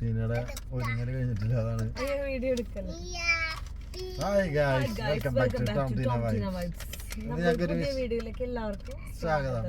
ടീനയുടെ ഒരുങ്ങൽ കഴിഞ്ഞിട്ടില്ല അതാണ്. വീഡിയോ എടുക്കല്ലേ? Hi guys welcome back to Tom vibes സ്വാഗതം.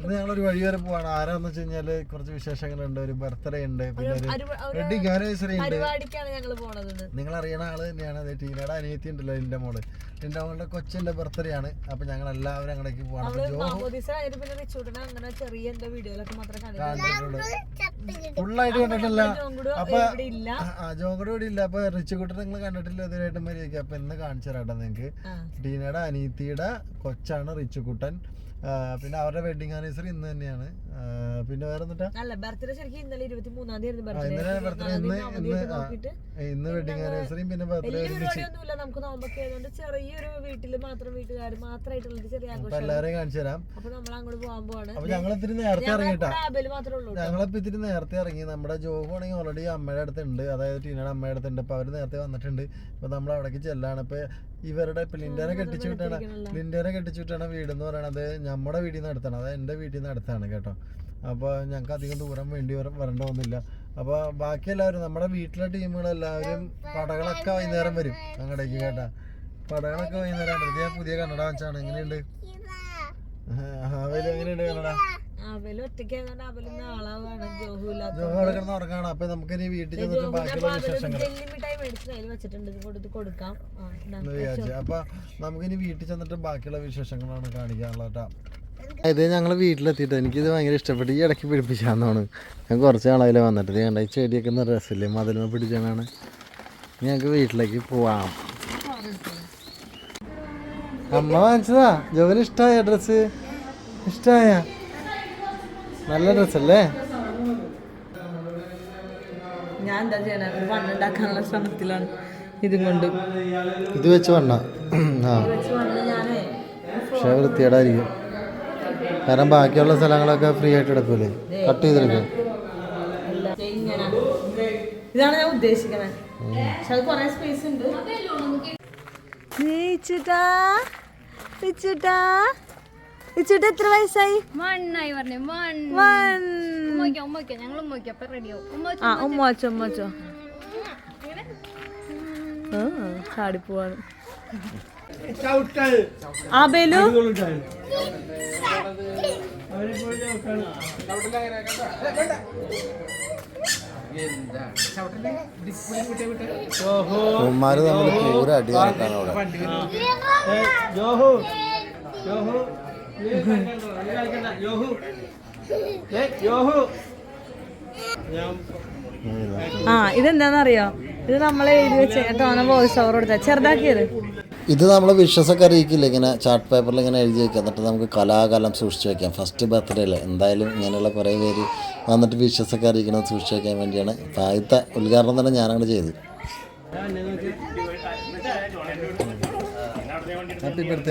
ഇന്ന് ഞങ്ങളൊരു വഴി വരെ പോവാണ്. ആരാന്ന് വെച്ച് കഴിഞ്ഞാൽ കുറച്ച് വിശേഷങ്ങളുണ്ട്. ഒരു ബർത്ത്ഡേ ഉണ്ട്. പിന്നെ ഒരു വെഡിങ് ആനിവേഴ്സറി ഉണ്ട്. നിങ്ങൾ അറിയണ ആൾ തന്നെയാണ്. ടീനയുടെ അനിയത്തി ഉണ്ടല്ലോ എന്റെ മോൾ. എന്റെ അവളുടെ കൊച്ചിന്റെ ബർത്ത്ഡേ ആണ്. അപ്പൊ ഞങ്ങൾ എല്ലാവരും അങ്ങടേക്ക് പോവാണ്. അപ്പൊ ജോ മാമോദീസ കഴിഞ്ഞിട്ട് പിന്നെ റിച്ചൂട്ടിനെ അങ്ങനെ ചെറിയ എന്റെ വീഡിയോയിലൊക്കെ മാത്രമേ കണ്ടിട്ടുള്ളൂ. കണ്ടിട്ടുള്ളൂ ഫുള്ളായിട്ട് കണ്ടിട്ടില്ല. അപ്പൊ അപ്പൊ ഇവിടെ ഇല്ല. ആ ജോങ്കട് കൂടി ഇല്ല. അപ്പൊ റിച്ചുകുട്ടൻ നിങ്ങൾ കണ്ടിട്ടില്ല ഇതുവരെയായിട്ട് മര്യാദയ്ക്ക്? അപ്പൊ ഇന്ന് കാണിച്ചു തരാട്ടോ നിങ്ങക്ക് ഡീനയുടെ ടീനയുടെ അനീത്തിയുടെ കൊച്ചാണ് റിച്ചുകുട്ടൻ. പിന്നെ അവരുടെ വെഡിങ് ആനിവേഴ്സറി ഇന്ന് തന്നെയാണ്. പിന്നെ വേറെ അല്ല ബർത്ത്ഡേ ശരിക്കും ഇന്നലെ ഇരുപത്തി മൂന്നാം തീയതി ഇന്നലെ ബർത്ത്ഡേ ഇന്ന് വെഡിങ് ആനിവേഴ്സറിയും പിന്നെ ബർത്ത്ഡേ ഒരുമിച്ച്. നമുക്ക് നോമ്പൊക്കെ ആയതുകൊണ്ട് ചെറിയൊരു വീട്ടിൽ മാത്രം വീട്ടുകാർ മാത്രമായിട്ടുള്ള ഒരു ചെറിയ ആഘോഷം എല്ലാവരെയും കാണിച്ചു തരാം. അപ്പൊ നമ്മൾ അങ്ങോട്ട് പോകാൻ പോവാണ്. അപ്പൊ ഞങ്ങൾ ഇത്തിരി നേരത്തെ ഇറങ്ങിട്ടാ. ഞങ്ങളിപ്പോ ഇത്തിരി നേരത്തെ ഇറങ്ങി. നമ്മുടെ ജോബ് ആണെങ്കിൽ ഓൾറെഡി അമ്മയുടെ അടുത്തുണ്ട്. അതായത് ടീനയുടെ അമ്മയുടെ അടുത്തുണ്ട്. അപ്പൊ അവർ നേരത്തെ വന്നിട്ടുണ്ട്. അപ്പൊ നമ്മൾ അവിടേക്ക് ചെല്ലാണ്. ഇപ്പൊ ഇവരുടെ ലിൻഡേനെ കെട്ടിച്ചു വിട്ടാണ്. ലിൻഡേനെ കെട്ടിച്ചു വിട്ടാണ് വീട് എന്ന് പറയണത് നമ്മുടെ വീട്ടിൽ നിന്ന് അടുത്താണ് അതായത് എന്റെ വീട്ടിൽ നിന്ന് അടുത്താണ് കേട്ടോ. അപ്പോൾ ഞങ്ങൾക്ക് അധികം ദൂരം വേണ്ടി വര വരേണ്ട ഒന്നുമില്ല. അപ്പോൾ ബാക്കി എല്ലാവരും നമ്മുടെ വീട്ടിലെ ടീമുകളെല്ലാവരും പടകളൊക്കെ വൈകുന്നേരം വരും അങ്ങടേക്ക് കേട്ടാ. പടകളൊക്കെ വൈകുന്നേരം പുതിയ കന്നഡ വെച്ചാണ് എങ്ങനെയുണ്ട്? അവർ എങ്ങനെയുണ്ട് കന്നഡ അവൽ അവൽ നാളാവാണ് ഉറങ്ങാണ്. അപ്പൊ നമുക്ക് ഇനി വീട്ടിൽ ഞങ്ങൾ കൊടുക്കാം. അപ്പൊ നമുക്കിനി വീട്ടിൽ ചെന്നിട്ട് ബാക്കിയുള്ള വിശേഷങ്ങളാണ് കാണിക്കാനുള്ളത് ഇത് ഞങ്ങൾ വീട്ടിലെത്തിയിട്ട് എനിക്കിത് ഭയങ്കര ഇഷ്ടപ്പെട്ടു. ഈ ഇടയ്ക്ക് പിടിപ്പിച്ചാന്നാണ്. ഞാൻ കുറച്ച് നാളായാലും വന്നിട്ട്. ഇത് കണ്ട ഈ ചെടിയൊക്കെ ഒന്ന് രസമില്ലേ? മതിലുമ പിടിച്ചാണ് ഞങ്ങൾക്ക് വീട്ടിലേക്ക് പോവാം. അമ്മ വാങ്ങിച്ചതാ? ജോലി ഇഷ്ടമായ ഡ്രസ്സ്? ഇഷ്ടമായ നല്ല രസല്ലേ? ഞാൻ എന്താ ചെയ്യണേ? ഒരു മണ്ണുണ്ടാക്കാനുള്ള ശ്രമത്തിലാണ് ഇതും കൊണ്ട്. ഇത് വെച്ച് വണ്ണ? ആ. പക്ഷേ വൃത്തിയേടായിരിക്കും കാരണം ബാക്കിയുള്ള സ്ഥലങ്ങളൊക്കെ ഫ്രീ ആയിട്ട് എടുക്കൂലേ? കട്ട് ചെയ്തെടുക്കും. ഇതാണ് ഞാൻ ഉദ്ദേശിക്കുന്നത് പക്ഷെ അത് കുറെ സ്പേസ് ഉണ്ട്. ഇച്ചുട്ടാ എത്ര വയസ്സായി? മണ്ണായി പറഞ്ഞു. ഉമ്മയ്ക്ക ഞങ്ങൾ ഉമ്മയ്ക്ക അപ്പൊ റെഡിയാവും ഉമ്മ ആ ഉമ്മച്ചോ ഉമ്മച്ചോ ആ ആ ബലു ഉമ്മാര് തമ്മിൽ പൂര അടി നടക്കാണ് അവിടെ ജോഹു യോഹു ആ ഇതെന്താണെന്നറിയോ ഇത് നമ്മളെ എഴുതി വെച്ച് ടോന വോയിസ് ഓവർ കൊടുത്ത. ചെറുതാക്കിയത്. ഇത് നമ്മൾ വിശ്വസൊക്കെ അറിയിക്കില്ല? ഇങ്ങനെ ചാർട്ട് പേപ്പറിൽ ഇങ്ങനെ എഴുതി വെക്കുക. എന്നിട്ട് നമുക്ക് കലാകാലം സൂക്ഷിച്ച് വെക്കാം. ഫസ്റ്റ് ബർത്ത്ഡേ അല്ലേ എന്തായാലും ഇങ്ങനെയുള്ള കുറേ പേര് വന്നിട്ട് വിശ്വസൊക്കെ അറിയിക്കണം സൂക്ഷിച്ച് വെക്കാൻ വേണ്ടിയാണ്. അപ്പം ആദ്യത്തെ ഉദ്ഘാടനം തന്നെ ഞാനങ്ങോട്ട് ചെയ്ത്. ഹാപ്പി ബർത്ത്ഡേ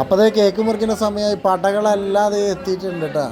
അപ്പോൾ അതേ കേക്ക് മുറിക്കുന്ന സമയമായി പടകളല്ലാതെ എത്തിയിട്ടുണ്ട് കേട്ടോ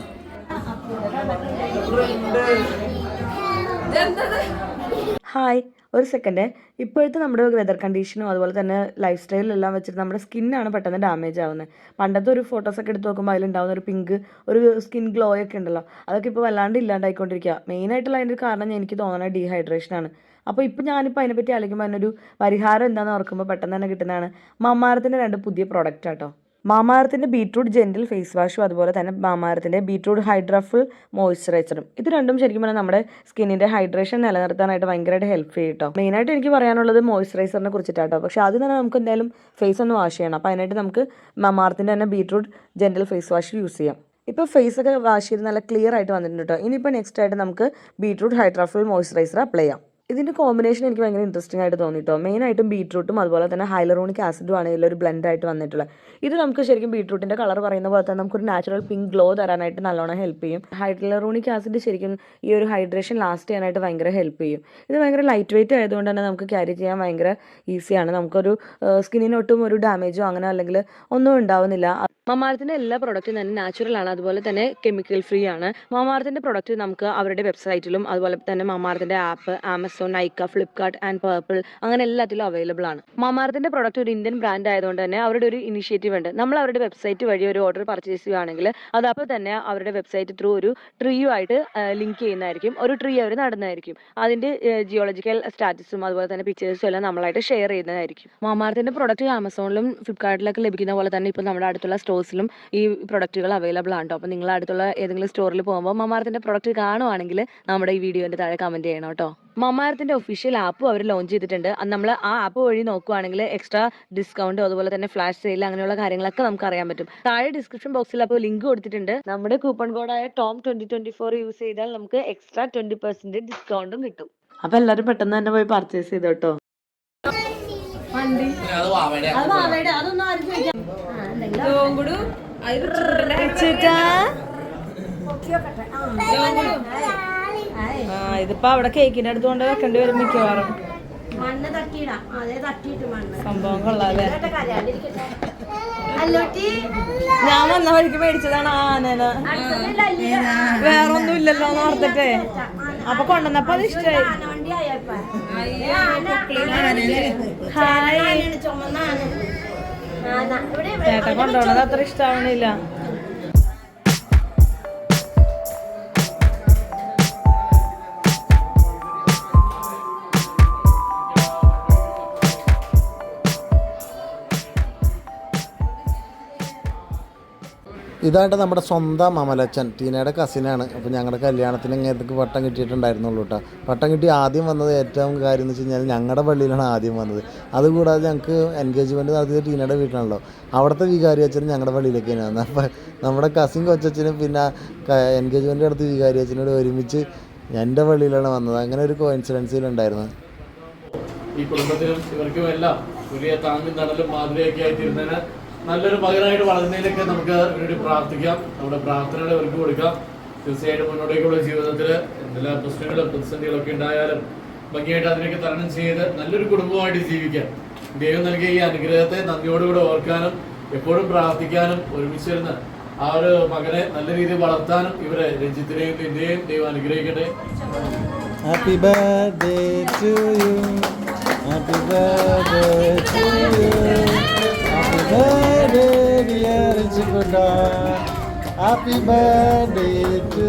ഹായ് ഒരു സെക്കൻഡ് ഇപ്പോഴത്തെ നമ്മുടെ വെതർ കണ്ടീഷനും അതുപോലെ തന്നെ ലൈഫ് സ്റ്റൈലിലെല്ലാം വെച്ചിട്ട് നമ്മുടെ സ്കിന്നാണ് പെട്ടെന്ന് ഡാമേജ് ആവുന്നത്. പണ്ടത്തെ ഒരു ഫോട്ടോസൊക്കെ എടുത്ത് നോക്കുമ്പോൾ അതിലുണ്ടാവുന്ന ഒരു പിങ്ക് ഒരു സ്കിൻ ഗ്ലോ ഒക്കെ ഉണ്ടല്ലോ. അതൊക്കെ ഇപ്പോൾ വല്ലാണ്ട് ഇല്ലാണ്ടായിക്കൊണ്ടിരിക്കുക മെയിനായിട്ടുള്ള അതിന്റെ ഒരു കാരണം എനിക്ക് തോന്നുന്നത് ഡീഹൈഡ്രേഷനാണ് അപ്പോൾ ഇപ്പോൾ ഞാനിപ്പോൾ അതിനെപ്പറ്റി ആലോചിക്കുമ്പോൾ അതിനൊരു പരിഹാരം എന്താണെന്ന് ഓർക്കുമ്പോൾ പെട്ടെന്ന് തന്നെ കിട്ടുന്നതാണ് മമ്മാരത്തിന്റെ രണ്ട് പുതിയ പ്രോഡക്റ്റ് ആട്ടോ മാമാരത്തിന്റെ ബീട്രൂട്ട് ജെന്റിൽ ഫേസ് വാഷും അതുപോലെ തന്നെ മാമാരത്തിന്റെ ബീട്രൂട്ട് ഹൈഡ്രഫുൾ മോയ്സ്ചറൈസറും. ഇത് രണ്ടും ശരിക്കും പറഞ്ഞാൽ നമ്മുടെ സ്കിന്നിന്റെ ഹൈഡ്രേഷൻ നിലനിർത്താനായിട്ട് ഭയങ്കരമായിട്ട് ഹെൽപ്പ് ചെയ്യും കേട്ടോ മെയിനായിട്ട് എനിക്ക് പറയാനുള്ളത് മോയ്സ്ചറൈസറിനെ കുറിച്ചിട്ടാട്ടോ. പക്ഷേ അത് തന്നെ നമുക്ക് എന്തായാലും ഫേസ് ഒന്ന് വാഷ് ചെയ്യണം. അപ്പോൾ അതിനായിട്ട് നമുക്ക് മാമാരത്തിന്റെ തന്നെ beetroot gentle face wash use ചെയ്യാം. ഇപ്പോൾ ഫേസ് ഒക്കെ വാഷ് ചെയ്ത് നല്ല ക്ലിയർ ആയിട്ട് വന്നിട്ടുണ്ട് കേട്ടോ ഇനിയിപ്പോൾ നെക്സ്റ്റ് ആയിട്ട് നമുക്ക് ബീട്രൂട്ട് ഹൈഡ്രഫുൾ മോയ്സ്ചറൈസർ അപ്ലൈ ചെയ്യാം. ഇതിന്റെ കോമ്പിനേഷൻ എനിക്ക് ഭയങ്കര ഇൻട്രസ്റ്റിംഗ് ആയിട്ട് തോന്നിട്ടോ. മെയിനായിട്ടും ബീട്രൂട്ടും അതുപോലെ തന്നെ ഹൈലറോണിക് ആസിഡും ആണ് ഇതിലൊരു ബ്ലെൻഡ് ആയിട്ട് വന്നിട്ടുള്ളത്. ഇത് നമുക്ക് ശരിക്കും ബീട്രൂട്ടിന്റെ കളർ പറയുന്ന പോലെ തന്നെ നമുക്കൊരു നാച്ചുറൽ പിങ്ക് ഗ്ലോ തരാനായിട്ട് നല്ലോണം ഹെൽപ്പ് ചെയ്യും. ഹൈലറോണിക് ആസിഡ് ശരിക്കും ഈ ഒരു ഹൈഡ്രേഷൻ ലാസ്റ്റ് ചെയ്യാനായിട്ട് ഭയങ്കര ഹെൽപ്പ് ചെയ്യും. ഇത് ഭയങ്കര ലൈറ്റ് വെയിറ്റ് ആയതുകൊണ്ട് തന്നെ നമുക്ക് ക്യാരി ചെയ്യാൻ ഭയങ്കര ഈസിയാണ് നമുക്കൊരു സ്കിന്നിനൊട്ടും ഒരു ഡാമേജോ അങ്ങനെ അല്ലെങ്കിൽ ഒന്നും ഉണ്ടാവുന്നില്ല. മമാർത്തിന്റെ എല്ലാ പ്രൊഡക്റ്റും തന്നെ നാച്ചുറൽ ആണ്. അതുപോലെ തന്നെ കെമിക്കൽ ഫ്രീ ആണ്. മമാർത്തിന്റെ പ്രൊഡക്റ്റ് നമുക്ക് അവരുടെ വെബ്സൈറ്റിലും അതുപോലെ തന്നെ മമാർത്തിന്റെ app Amazon Nykaa Flipkart and Purplle അങ്ങനെ എല്ലാത്തിലും അവൈലബിൾ ആണ്. മമാർത്തിന്റെ പ്രൊഡക്റ്റ് ഒരു ഇന്ത്യൻ ബ്രാൻഡ് ആയതുകൊണ്ട് തന്നെ അവരുടെ ഒരു ഇനിഷ്യേറ്റീവ് ഉണ്ട്. നമ്മൾ അവരുടെ വെബ്സൈറ്റ് വഴി ഒരു ഓർഡർ പർച്ചേസ് ചെയ്യുകയാണെങ്കിൽ അതപ്പോൾ തന്നെ അവരുടെ വെബ്സൈറ്റ് ത്രൂ ഒരു ട്രീയു ആയിട്ട് ലിങ്ക് ചെയ്യുന്നതായിരിക്കും. ഒരു ട്രീ അവർ നടുന്നതായിരിക്കും. അതിന്റെ ജിയോളജിക്കൽ സ്റ്റാറ്റസും അതുപോലെ തന്നെ പിക്ചേഴ്സും എല്ലാം നമ്മളായിട്ട് ഷെയർ ചെയ്യുന്നതായിരിക്കും. മാമാർത്തിന്റെ പ്രൊഡക്റ്റ് ആമസോണിലും ഫ്ലിപ്കാർട്ടിലൊക്കെ ലഭിക്കുന്ന പോലെ തന്നെ ഇപ്പോൾ നമ്മുടെ അടുത്തുള്ള സ്റ്റോഴ്സിലും ഈ പ്രൊഡക്റ്റുകൾ അവൈലബിൾ ആണ് കേട്ടോ അപ്പോൾ നിങ്ങൾ അടുത്തുള്ള ഏതെങ്കിലും സ്റ്റോറിൽ പോകുമ്പോൾ മമാർത്തിന്റെ പ്രൊഡക്റ്റ് കാണുവാണെങ്കിൽ നമ്മുടെ ഈ വീഡിയോന്റെ താഴെ കമന്റ് ചെയ്യണം കേട്ടോ. മമാർത്തിന്റെ ഒഫീഷ്യൽ ആപ്പും അവർ ലോഞ്ച് ചെയ്തിട്ടുണ്ട്. അത് നമ്മൾ ആ ആപ്പ് വഴി നോക്കുവാണെങ്കിൽ എക്സ്ട്രാ ഡിസ്കൗണ്ട് അതുപോലെ തന്നെ ഫ്ലാഷ് സെയിൽ അങ്ങനെയുള്ള കാര്യങ്ങളൊക്കെ നമുക്ക് അറിയാൻ പറ്റും. താഴെ ഡിസ്ക്രിപ്ഷൻ ബോക്സിൽ അപ്പോൾ ലിങ്ക് കൊടുത്തിട്ടുണ്ട്. നമ്മുടെ coupon കോഡായ Tom twenty twenty four use ചെയ്താൽ നമുക്ക് എക്സ്ട്രാ ട്വന്റി പെർസെന്റ് ഡിസ്കൗണ്ടും കിട്ടും. അപ്പൊ എല്ലാവരും പെട്ടെന്ന് തന്നെ പോയി പർച്ചേസ് ചെയ്തോ കേട്ടോ ആ ഇതിപ്പോ അവിടെ കേക്കിന്റെ അടുത്ത് കൊണ്ട് വെക്കേണ്ടി വരും മിക്കവാറും. മണ്ണ് തട്ടിയിടാം. അതെ തട്ടിയിട്ട് മണ്ണ്. സംഭവം കൊള്ളാല്ലേ ഞാൻ വന്ന വഴിക്ക് മേടിച്ചതാണ് ആ ആനേന വേറെ ഒന്നും ഇല്ലല്ലോ ഓർത്തിട്ടേ അപ്പൊ കൊണ്ടുവന്നപ്പോ അത് ഇഷ്ടായി. ഹായ്. ചേട്ടൻ കൊണ്ടുപോണത് അത്ര ഇഷ്ടാവണില്ല. ഇതായിട്ട് നമ്മുടെ സ്വന്തം അമലച്ചൻ ടീനയുടെ കസിനാണ് അപ്പോൾ ഞങ്ങളുടെ കല്യാണത്തിന് ഇങ്ങനത്തേക്ക് പട്ടം കിട്ടിയിട്ടുണ്ടായിരുന്നുള്ളൂ കേട്ടോ പട്ടം കിട്ടി ആദ്യം വന്നത് ഏറ്റവും കാര്യം എന്ന് വെച്ച് കഴിഞ്ഞാൽ ഞങ്ങളുടെ പള്ളിയിലാണ് ആദ്യം വന്നത്. അതുകൂടാതെ ഞങ്ങൾക്ക് എൻഗേജ്മെന്റ് നടത്തിയത് ടീനയുടെ വീട്ടിലാണല്ലോ. അവിടുത്തെ വികാരി അച്ഛനും ഞങ്ങളുടെ പള്ളിയിലേക്ക് വന്നത്. അപ്പോൾ നമ്മുടെ കസിൻ കൊച്ചച്ഛനും പിന്നെ എൻഗേജ്മെന്റ് നടത്തി വികാരി അച്ഛനോട് ഒരുമിച്ച് എന്റെ പള്ളിയിലാണ് വന്നത്. അങ്ങനെ ഒരു കോയിൻസിഡൻസിലുണ്ടായിരുന്നു ഈ കുടുംബത്തിനും ഇവർക്കും എല്ലാം വലിയ താങ്ങും തണലും മാതൃകയൊക്കെ ആയിത്തീരുന്നതിന് നല്ലൊരു മകനായിട്ട് വളരുന്നതിനൊക്കെ നമുക്ക് വേണ്ടി പ്രാർത്ഥിക്കാം. നമ്മുടെ പ്രാർത്ഥനകളെ ഒരുക്കി കൊടുക്കാം. തീർച്ചയായിട്ടും മുന്നോട്ടേക്കുള്ള ജീവിതത്തിൽ എന്തെല്ലാം പ്രശ്നങ്ങളും പ്രതിസന്ധികളൊക്കെ ഉണ്ടായാലും ഭംഗിയായിട്ട് അതിനൊക്കെ തരണം ചെയ്ത് നല്ലൊരു കുടുംബമായിട്ട് ജീവിക്കാം. ദൈവം നൽകിയ ഈ അനുഗ്രഹത്തെ നന്ദിയോടുകൂടെ ഓർക്കാനും എപ്പോഴും പ്രാർത്ഥിക്കാനും ഒരുമിച്ചിരുന്ന് ആ ഒരു മകനെ നല്ല രീതിയിൽ വളർത്താനും ഇവരെ രഞ്ജിത്തിനെയും നിന്റെയും ദൈവം അനുഗ്രഹിക്കട്ടെ. Happy birthday to you happy birthday to you happy birthday dear ചിക്കുട്ട happy birthday to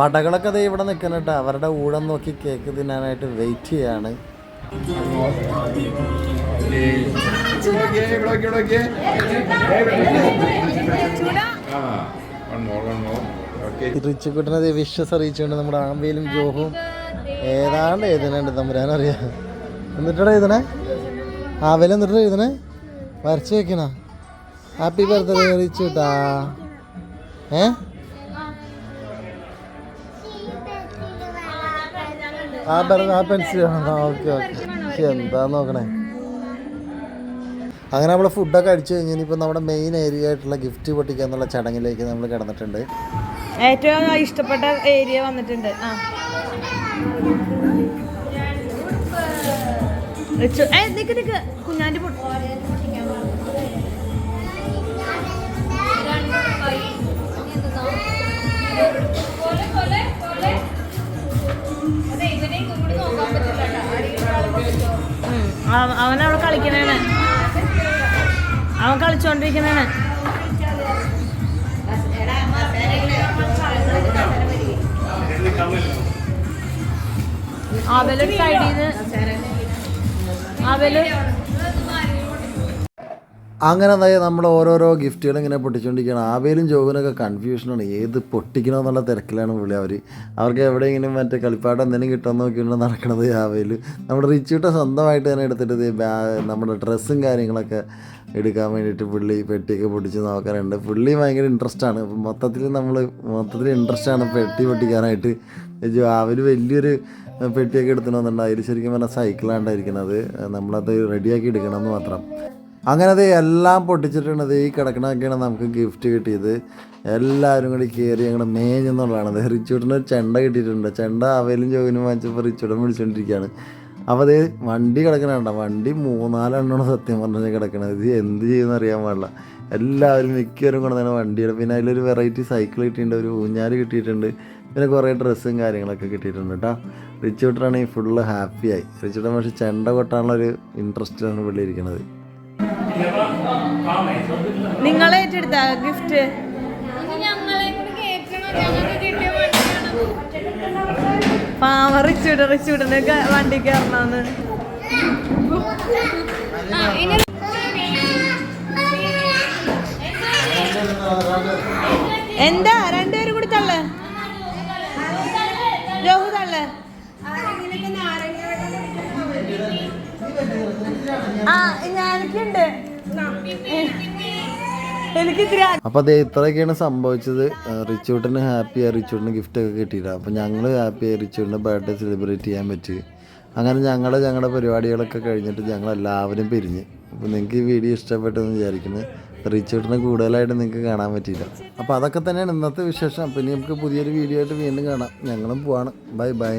പടകളൊക്കെ ദേ ഇവിടെ നിൽക്കുന്നുണ്ട് അവരുടെ ഊഴം നോക്കി കേക്ക് തിന്നാനായിട്ട് വെയിറ്റ് ചെയ്യാണ്. റിച്ചുക്കുട്ടനെ വിശ്വസ് അറിയിച്ചുകൊണ്ട് നമ്മുടെ ആമ്പയിലും ജോഹും ഏതാണ്ട് എഴുതുന്നുണ്ട് തമ്പുരാനറിയാം. എന്നിട്ടാ എഴുതണേ? ആവേല എന്നിട്ട് എഴുതണേ? വരച്ച് വെക്കണ? ഹാപ്പി ബർത്ത്ഡേ റിച്ചുട്ടാ ഏ? ആ ആ പെൻസിൽ ആ ഓക്കെ ഓക്കെ. എന്താ നോക്കണേ? അങ്ങനെ നമ്മൾ ഫുഡൊക്കെ അടിച്ചു കഴിഞ്ഞ് ഇനിയിപ്പോൾ നമ്മുടെ മെയിൻ ഏരിയ ആയിട്ടുള്ള ഗിഫ്റ്റ് പൊട്ടിക്കുക എന്നുള്ള ചടങ്ങിലേക്ക് നമ്മൾ കിടന്നിട്ടുണ്ട്. ഏറ്റവും ഇഷ്ടപ്പെട്ട ഏരിയ വന്നിട്ടുണ്ട്. ആ. നിക്ക് നിക്ക്. കുഞ്ഞാന്റെ അവ- അവിടെ കളിക്കണേണ് അവൻ കളിച്ചോണ്ടിരിക്കണേണ് അവലൊരു സൈഡിൽ അവൽ അങ്ങനെ എന്തായി നമ്മൾ ഓരോരോ ഗിഫ്റ്റുകൾ ഇങ്ങനെ പൊട്ടിച്ചുകൊണ്ടിരിക്കുകയാണ് ആവേലും ജോബിനൊക്കെ കൺഫ്യൂഷനാണ് ഏത് പൊട്ടിക്കണമെന്നുള്ള തിരക്കിലാണ് പുള്ളി അവർ അവർക്ക് എവിടെയെങ്കിലും മറ്റേ കളിപ്പാട്ടം എന്തെങ്കിലും കിട്ടുമെന്ന് നോക്കിയിട്ട് നടക്കണത് ആവേൽ നമ്മുടെ റിച്ചൂട്ട സ്വന്തമായിട്ട് തന്നെ എടുത്തിട്ട് നമ്മുടെ ഡ്രസ്സും കാര്യങ്ങളൊക്കെ എടുക്കാൻ വേണ്ടിയിട്ട് പുള്ളി പെട്ടിയൊക്കെ പൊട്ടിച്ച് നോക്കാറുണ്ട്. പുള്ളി ഭയങ്കര ഇൻട്രസ്റ്റ് ആണ്. അപ്പം മൊത്തത്തിൽ നമ്മൾ മൊത്തത്തിൽ ഇൻട്രസ്റ്റ് ആണ് പെട്ടി പൊട്ടിക്കാനായിട്ട്. അവർ വലിയൊരു പെട്ടിയൊക്കെ എടുത്തിട്ടുണ്ടെന്നുണ്ട് അതിൽ ശരിക്കും പറഞ്ഞാൽ സൈക്കിളാണ്ടായിരിക്കുന്നത് നമ്മളത് റെഡിയാക്കി എടുക്കണം എന്ന് മാത്രം. അങ്ങനെ അത് എല്ലാം പൊട്ടിച്ചിട്ടുണ്ട് ഈ കിടക്കണൊക്കെയാണ് നമുക്ക് ഗിഫ്റ്റ് കിട്ടിയത്. എല്ലാവരും കൂടി കയറി ഞങ്ങൾ മേഞ്ഞെന്നുള്ളതാണ് റിച്ചൂട്ടിന് ഒരു ചെണ്ട കിട്ടിയിട്ടുണ്ട്. ചെണ്ട അവയിലും ജോഗിനും വാങ്ങിച്ചപ്പോൾ റിച്ചൂടൻ വിളിച്ചുകൊണ്ടിരിക്കുകയാണ് അപ്പോൾ അത് വണ്ടി കിടക്കണണ്ട വണ്ടി മൂന്നാലെണ്ണമാണ് സത്യം പറഞ്ഞാൽ കിടക്കണത്. ഇത് എന്ത് ചെയ്യുമെന്ന് അറിയാൻ പാടില്ല. എല്ലാവരും മിക്കവരും കൊണ്ടുതന്നെ വണ്ടിയുടെ പിന്നെ അതിലൊരു വെറൈറ്റി സൈക്കിൾ കിട്ടിയിട്ടുണ്ട്. ഒരു ഊഞ്ഞാൽ കിട്ടിയിട്ടുണ്ട്. പിന്നെ കുറേ ഡ്രസ്സും കാര്യങ്ങളൊക്കെ കിട്ടിയിട്ടുണ്ട് കേട്ടോ റിച്ചൂട്ടനാണെങ്കിൽ ഫുള്ള് ഹാപ്പിയായി റിച്ചൂട്ടൻ പക്ഷേ ചെണ്ട കൊട്ടാനുള്ള കൊട്ടാനുള്ളൊരു ഇൻട്രസ്റ്റിലാണ് പുള്ളി ഇരിക്കുന്നത് നിങ്ങൾ ഏറ്റെടുത്ത ഗിഫ്റ്റ്? പാവ വണ്ടി കയറണമെന്ന് എന്താ രണ്ടുപേരും കൂടി തള്ളേ? രോഹു തള്ളേ. ആ എനിക്ക് ഇത്തിരി അപ്പോൾ അത് ഇത്രയൊക്കെയാണ് സംഭവിച്ചത്. റിച്ചൂട്ടിന് ഹാപ്പിയായി റിച്ചൂട്ടിന് ഗിഫ്റ്റൊക്കെ കിട്ടിയില്ല അപ്പോൾ ഞങ്ങൾ ഹാപ്പിയായി റിച്ചൂട്ടിന്റെ ബർത്ത്ഡേ സെലിബ്രേറ്റ് ചെയ്യാൻ പറ്റി. അങ്ങനെ ഞങ്ങൾ ഞങ്ങളുടെ പരിപാടികളൊക്കെ കഴിഞ്ഞിട്ട് ഞങ്ങൾ എല്ലാവരും പിരിഞ്ഞ്. അപ്പോൾ നിങ്ങൾക്ക് ഈ വീഡിയോ ഇഷ്ടപ്പെട്ടെന്ന് വിചാരിക്കുന്നു. റിച്ചൂട്ടിനെ കൂടുതലായിട്ട് നിങ്ങൾക്ക് കാണാൻ പറ്റിയില്ല. അപ്പോൾ അതൊക്കെ തന്നെയാണ് ഇന്നത്തെ വിശേഷം. പിന്നെ നമുക്ക് പുതിയൊരു വീഡിയോ ആയിട്ട് വീണ്ടും കാണാം. ഞങ്ങളും പോവാണ്. Bye bye.